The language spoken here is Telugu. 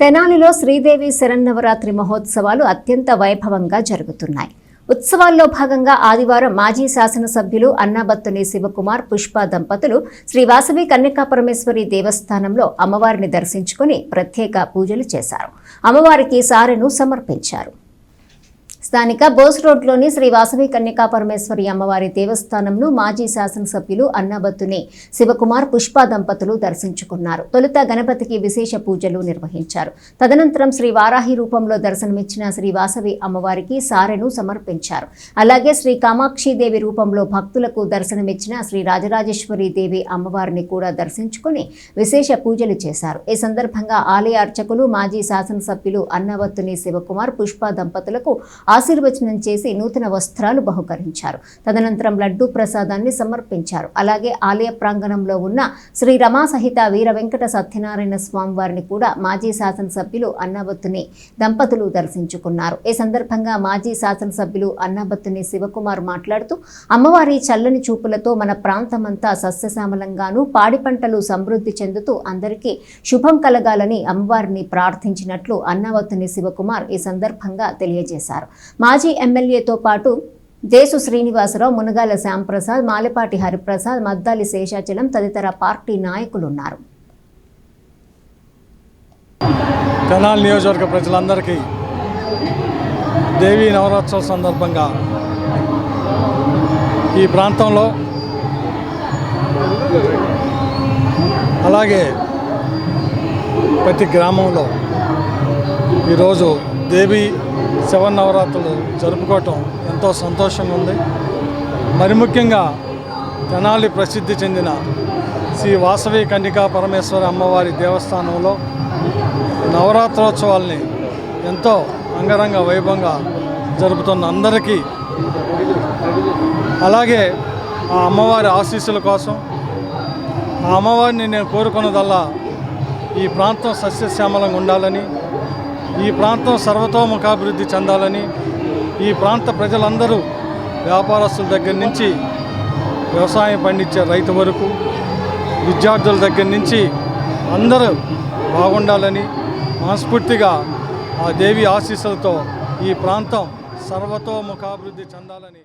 తెనాలిలో శ్రీదేవి శరన్నవరాత్రి మహోత్సవాలు అత్యంత వైభవంగా జరుగుతున్నాయి. ఉత్సవాల్లో భాగంగా ఆదివారం మాజీ శాసనసభ్యులు అన్నాబత్తుని శివకుమార్ పుష్ప దంపతులు శ్రీ వాసవి కన్యకాపరమేశ్వరి దేవస్థానంలో అమ్మవారిని దర్శించుకుని ప్రత్యేక పూజలు చేశారు. అమ్మవారికి సారెను సమర్పించారు. స్థానిక బోస్ రోడ్లోని శ్రీ వాసవి కన్యకా పరమేశ్వరి అమ్మవారి దేవస్థానంను మాజీ శాసనసభ్యులు అన్నబత్తుని శివకుమార్ పుష్ప దంపతులు దర్శించుకున్నారు. తొలుత గణపతికి విశేష పూజలు నిర్వహించారు. తదనంతరం శ్రీ వారాహి రూపంలో దర్శనమిచ్చిన శ్రీ వాసవి అమ్మవారికి సారెను సమర్పించారు. అలాగే శ్రీ కామాక్షిదేవి రూపంలో భక్తులకు దర్శనమిచ్చిన శ్రీ రాజరాజేశ్వరి దేవి అమ్మవారిని కూడా దర్శించుకుని విశేష పూజలు చేశారు. ఈ సందర్భంగా ఆలయ అర్చకులు మాజీ శాసనసభ్యులు అన్నవత్తుని శివకుమార్ పుష్ప దంపతులకు ఆశీర్వచనం చేసి నూతన వస్త్రాలు బహుకరించారు. తదనంతరం లడ్డూ ప్రసాదాన్ని సమర్పించారు. అలాగే ఆలయ ప్రాంగణంలో ఉన్న శ్రీ రమా సహిత వీర వెంకట సత్యనారాయణ స్వామి వారిని కూడా మాజీ శాసనసభ్యులు అన్నబత్తుని దంపతులు దర్శించుకున్నారు. ఈ సందర్భంగా మాజీ శాసనసభ్యులు అన్నబత్తుని శివకుమార్ మాట్లాడుతూ అమ్మవారి చల్లని చూపులతో మన ప్రాంతమంతా సస్యశ్యామలంగాను పాడి పంటలు సమృద్ధి చెందుతూ అందరికీ శుభం కలగాలని అమ్మవారిని ప్రార్థించినట్లు అన్నవత్తుని శివకుమార్ ఈ సందర్భంగా తెలియజేశారు. మాజీ ఎమ్మెల్యేతో పాటు దేశు శ్రీనివాసరావు మునగాల శ్యాంప్రసాద్ మాలపాటి హరిప్రసాద్ మద్దాలి శేషాచలం తదితర పార్టీ నాయకులున్నారు. తెనాలి నియోజకవర్గ ప్రజలందరికీ దేవీ నవరాత్రోత్సవ సందర్భంగా ఈ ప్రాంతంలో అలాగే ప్రతి గ్రామంలో ఈరోజు దేవి శవన్నవరాత్రులు జరుపుకోవటం ఎంతో సంతోషంగా ఉంది. మరి ముఖ్యంగా తెనాలి ప్రసిద్ధి చెందిన శ్రీ వాసవి కన్నికా పరమేశ్వర అమ్మవారి దేవస్థానంలో నవరాత్రోత్సవాల్ని ఎంతో అంగరంగ వైభవంగా జరుపుతున్న అందరికీ అలాగే ఆ అమ్మవారి ఆశీస్సుల కోసం ఆ అమ్మవారిని నేను కోరుకున్నదల్లా ఈ ప్రాంతం సస్యశ్యామలంగా ఉండాలని ఈ ప్రాంతం సర్వతోముఖాభివృద్ధి చెందాలని ఈ ప్రాంత ప్రజలందరూ వ్యాపారస్తుల దగ్గర నుంచి వ్యవసాయం పండించే రైతు వరకు విద్యార్థుల దగ్గర నుంచి అందరూ బాగుండాలని మనస్ఫూర్తిగా ఆ దేవి ఆశీస్సులతో ఈ ప్రాంతం సర్వతోముఖాభివృద్ధి చెందాలని